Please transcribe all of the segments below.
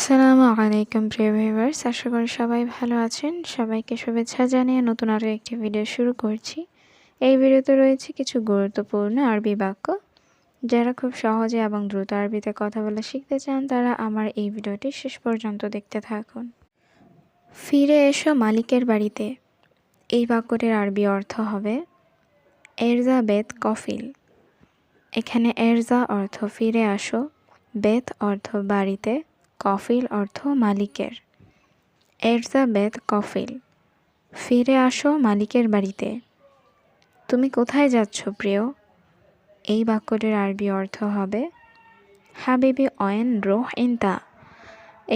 আসসালামু আলাইকুম, প্রিয় ভিউয়ার্স। আশা করি সবাই ভালো আছেন। সবাইকে শুভেচ্ছা জানিয়ে নতুন আরও একটি ভিডিও শুরু করছি। এই ভিডিওতে রয়েছে কিছু গুরুত্বপূর্ণ আরবি বাক্য। যারা খুব সহজে এবং দ্রুত আরবিতে কথা বলে শিখতে চান, তারা আমার এই ভিডিওটি শেষ পর্যন্ত দেখতে থাকুন। ফিরে এসো মালিকের বাড়িতে। এই বাক্যটির আরবি অর্থ হবে, এরজা বেত কফিল। এখানে এরজা অর্থ ফিরে আসো, বেত অর্থ বাড়িতে। কফিল অর্থ মালিকের। এরজাবেথ কফিল, ফিরে আসো মালিকের বাড়িতে। তুমি কোথায় যাচ্ছ প্রিয়? এই বাক্যটির আরবি অর্থ হবে, হাবিবি অয়েন রোহ ইনতা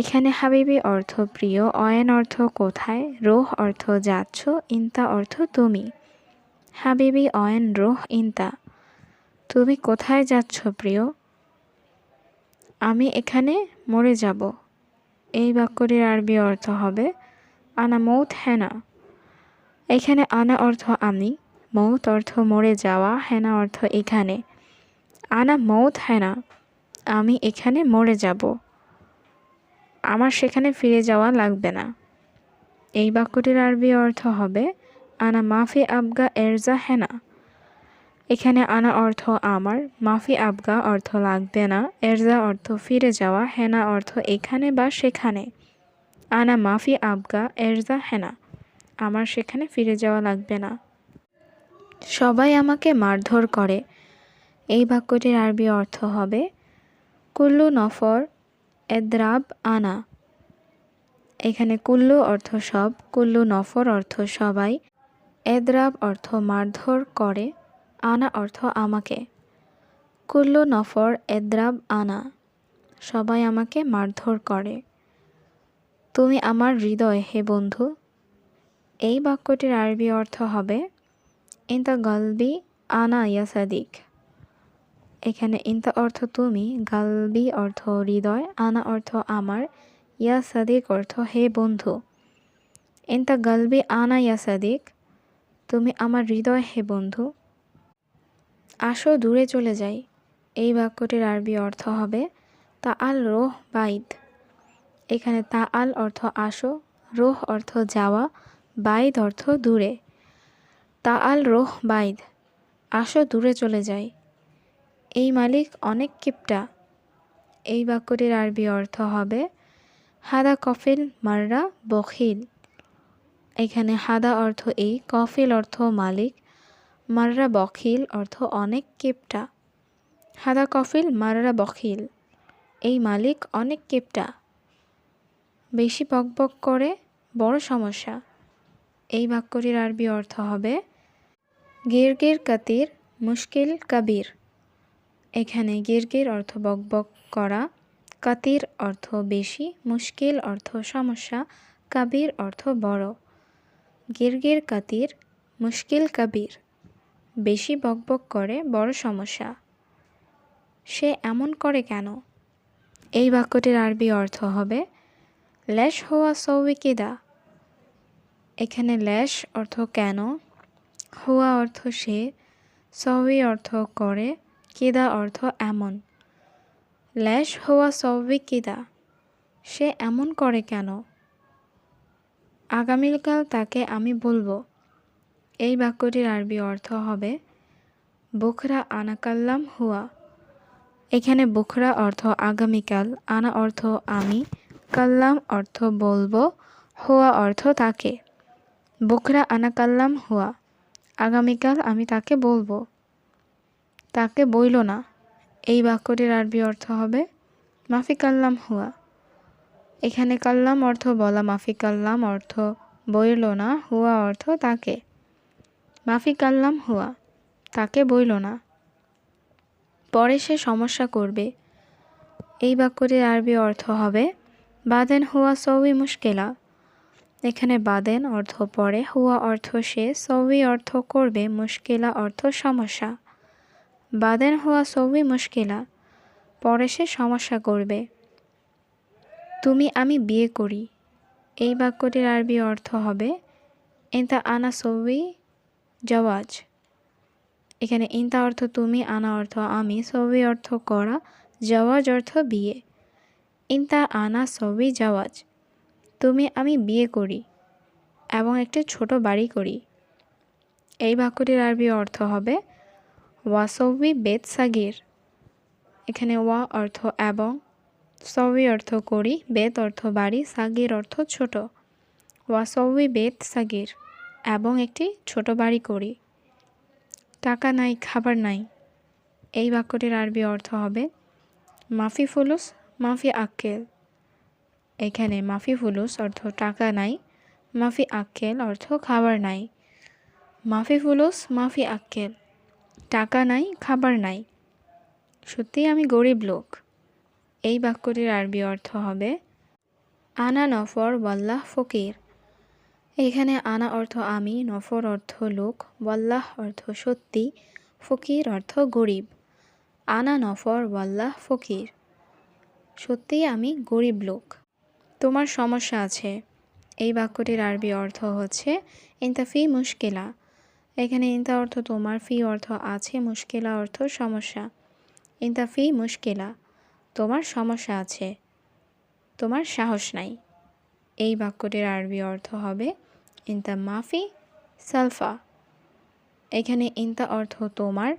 এখানে হাবিবি অর্থ প্রিয়, অয়েন অর্থ কোথায়, রোহ অর্থ যাচ্ছ ইনতা অর্থ তুমি। হাবিবি অয়েন রোহ ইনতা তুমি কোথায় যাচ্ছ প্রিয়? আমি এখানে মরে যাব। এই বাক্যটির আরবি অর্থ হবে, আনা মৌত হেনা। এখানে আনা অর্থ আমি মৌত অর্থ মরে যাওয়া হেনা অর্থ এখানে আনা মৌত হেনা আমি এখানে মরে যাব। আমার সেখানে ফিরে যাওয়া লাগবে না। এই বাক্যটির আরবি অর্থ হবে, আনা মাফি আবগা এরজা হেনা। এখানে আনা অর্থ আমার, মাফি আবগা অর্থ লাগবে না, এরজা অর্থ ফিরে যাওয়া, হেনা অর্থ এখানে বা সেখানে। আনা মাফি আবগা, এরজা হেনা, আমার সেখানে ফিরে যাওয়া লাগবে না। সবাই আমাকে মারধর করে। এই বাক্যটির আরবি অর্থ হবে, কুল্লু নফর এদ্রাব আনা। এখানে কুল্লু অর্থ সব, কুল্লু নফর অর্থ সবাই, এদ্রাব অর্থ মারধর করে। আনা অর্থ আমাকে। কুল্লু নফর এদ্রাব আনা, সবাই আমাকে মারধর করে। তুমি আমার হৃদয়, হে বন্ধু। এই বাক্যটির আরবি অর্থ হবে, ইন্তা গলবি আনা ইয়াসাদিক। এখানে ইন্তা অর্থ তুমি, গালবি অর্থ হৃদয়, আনা অর্থ আমার ইয়া সাদিক অর্থ হে বন্ধু। ইন্তা গালবি আনা ইয়া সাদিক তুমি আমার হৃদয়, হে বন্ধু। আসো দূরে চলে যাই। এই বাক্যটির আরবি অর্থ হবে তা আল রোহ বাইদ এখানে তা আল অর্থ আসো, রোহ অর্থ যাওয়া বাইদ অর্থ দূরে। তা আল রোহ বাইদ আসো দূরে চলে যাই। এই মালিক অনেক কিপটা। এই বাক্যটির আরবি অর্থ হবে হাদা কফিল মাররা বখিল। এখানে হাদা অর্থ এই, কফিল অর্থ মালিক। মাররা বখিল অর্থ অনেক কেপটা। হাদা কফিল মাররা বখিল, এই মালিক অনেক কেপটা। বেশি বকবক করে, বড় সমস্যা। এই বাক্যটির আরবি অর্থ হবে গিরগির কাতির, মুশকিল কাবির। এখানে গিরগির অর্থ বকবক করা, কাতির অর্থ বেশি, মুশকিল অর্থ সমস্যা, কাবির অর্থ বড়। গিরগির কাতির, মুশকিল কাবির। বেশি বকবক করে, বড় সমস্যা। সে এমন করে কেন? এই বাক্যটির আরবি অর্থ হবে ল্যাশ হওয়া সৌবিকিদা এখানে ল্যাশ অর্থ কেন? হওয়া অর্থ সে সৌবি অর্থ করে, কিদা অর্থ এমন। ল্যাশ হওয়া সৌবিকিদা সে এমন করে কেন? আগামীকাল তাকে আমি বলব। এই বাক্যটির আরবি অর্থ হবে, বুখরা আনাকাল্লাম হুয়া। এখানে বুখরা অর্থ আগামীকাল, আনা অর্থ আমি। কাল্লাম অর্থ বলব হুয়া অর্থ তাকে। বুখরা আনাকাল্লাম হুয়া। আগামীকাল আমি তাকে বলব। তাকে বইল না। এই বাক্যটির আরবি অর্থ হবে, মাফি কাল্লাম হুয়া। এখানে কাল্লাম অর্থ বলা, মাফি কাল্লাম অর্থ বইল না, হুয়া অর্থ তাকে। মাফি কাল্লাম হুয়া, তাকে বইল না। পরে সে সমস্যা করবে। এই বাক্যটির আরবি অর্থ হবে, বাদেন হুয়া সৌই মুশকেলা। এখানে বাদেন অর্থ পরে হুয়া অর্থ সে সৌই অর্থ করবে, মুশকিলা অর্থ সমস্যা। বাদেন হুয়া সৌই মুশকিলা, পরে সে সমস্যা করবে। তুমি আমি বিয়ে করি। এই বাক্যটির আরবি অর্থ হবে এটা আনা সৌই জওয়াজ। এখানে ইন্তা অর্থ তুমি, আনা অর্থ আমি, সবই অর্থ করা, জওয়াজ অর্থ বিয়ে। ইনতা, আনা, সবই জাওয়াজ। তুমি, আমি বিয়ে করি এবং একটি ছোট বাড়ি করি। এই বাক্যটির আরবি অর্থ হবে ওয়াসবি বেদ সাগির। এখানে ওয়া অর্থ এবং সবই অর্থ করি বেদ অর্থ বাড়ি, সাগির অর্থ ছোট। ওয়াসবি বেদ সাগির। এবং একটি ছোট বাড়ি করি। টাকা নাই, খাবার নাই। এই বাক্যটির আরবি অর্থ হবে, মাফি ফুলুস, মাফি আক্কেল। এখানে মাফি ফুলুস অর্থ টাকা নাই, মাফি আক্কেল অর্থ খাবার নাই। মাফি ফুলুস, মাফি আক্কেল। টাকা নাই, খাবার নাই। সত্যি আমি গরিব লোক। এই বাক্যটির আরবি অর্থ হবে, আনা নফর ওয়াল্লাহ ফকির। এখানে আনা অর্থ আমি, নফর অর্থ লোক বল্লাহ অর্থ সত্যি, ফকির অর্থ গরিব। আনা, নফর বল্লাহ ফকির। সত্যি আমি গরিব লোক। তোমার সমস্যা আছে। এই বাক্যটির আরবি অর্থ হচ্ছে, ইনতা ফি মুশকিলা। এখানে ইনতা অর্থ তোমার, ফি অর্থ আছে, মুশকিলা অর্থ সমস্যা। ইনতা ফি মুশকিলা। তোমার সমস্যা আছে। তোমার সাহস নাই। এই বাক্যটির আরবি অর্থ হবে ইনতা মাফি সালফা এখানে ইনতা অর্থ তোমার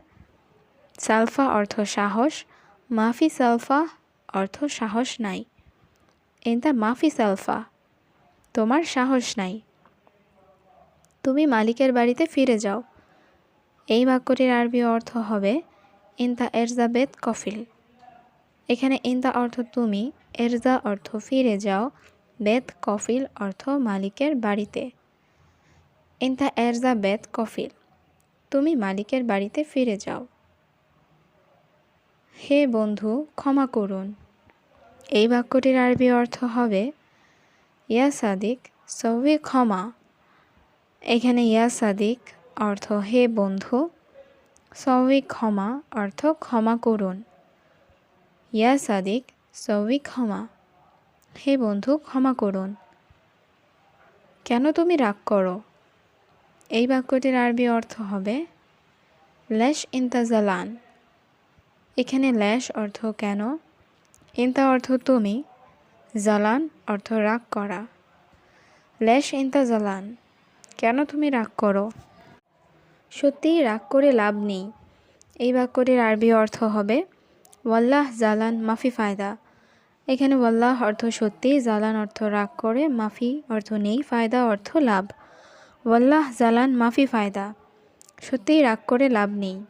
সালফা অর্থ সাহস মাফি সালফা অর্থ সাহস নাই ইনতা মাফি সালফা তোমার সাহস নাই তুমি মালিকের বাড়িতে ফিরে যাও এই বাক্যটির আরবি অর্থ হবে ইনতা এরজাবেদ কফিল এখানে ইনতা অর্থ তুমি এরজা অর্থ ফিরে যাও বেদ কফিল অর্থ মালিকের বাড়িতে। ইনতা এরজা বেদ কফিল, তুমি মালিকের বাড়িতে ফিরে যাও। হে বন্ধু, ক্ষমা করুন। এই বাক্যটির আরবি অর্থ হবে, ইয়া সাদিক সবই ক্ষমা। এখানে ইয়া সাদিক অর্থ হে বন্ধু সবই ক্ষমা অর্থ ক্ষমা করুন। ইয়া সাদিক সবই ক্ষমা। হে বন্ধু, ক্ষমা করুন। কেন তুমি রাগ করো? এই বাক্যটির আরবি অর্থ হবে ল্যাশ ইন্তাজালান। এখানে ল্যাশ অর্থ কেন? ইন্তা অর্থ তুমি, জালান অর্থ রাগ করা। ল্যাশ ইন্তা জালান কেন তুমি রাগ করো? সত্যিই রাগ করে লাভ নেই। এই বাক্যটির আরবি অর্থ হবে, ওয়াল্লাহ জালান, মাফি ফায়দা। এখানে ওয়াল্লাহ অর্থ সত্যি, জালান অর্থ রাগ করে, মাফি অর্থ নেই, ফায়দা অর্থ লাভ। ওয়াল্লাহ, জালান, মাফি, ফায়দা। সত্যিই রাগ করে লাভ নেই।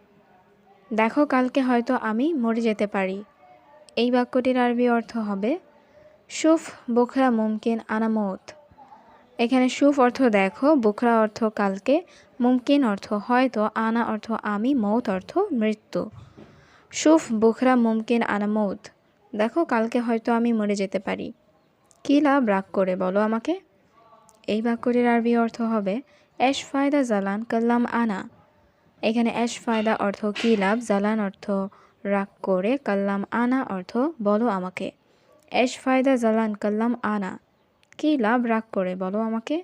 দেখো, কালকে হয়তো আমি মরে যেতে পারি। এই বাক্যটির আরবি অর্থ হবে, সুফ, বোখরা, মুমকিন, আনামত। এখানে সুফ অর্থ দেখো, বোখরা অর্থ কালকে, মুমকিন অর্থ হয়তো, আনা অর্থ আমি, মৌত অর্থ মৃত্যু। সুফ, বোখরা, মুমকিন, আনামত। দেখো, কালকে হয়তো আমি মরে যেতে পারি। কী লাভ রাগ করে, বলো আমাকে? এই বাক্যটির আরবি অর্থ হবে অ্যাশ ফায়দা জালান কাল্লাম আনা। এখানে অ্যাশ ফায়দা অর্থ কী লাভ? জালান অর্থ রাগ করে, কাল্লাম আনা অর্থ বলো আমাকে। অ্যাশ ফায়দা জালান কাল্লাম আনা। কী লাভ রাগ করে, বলো আমাকে?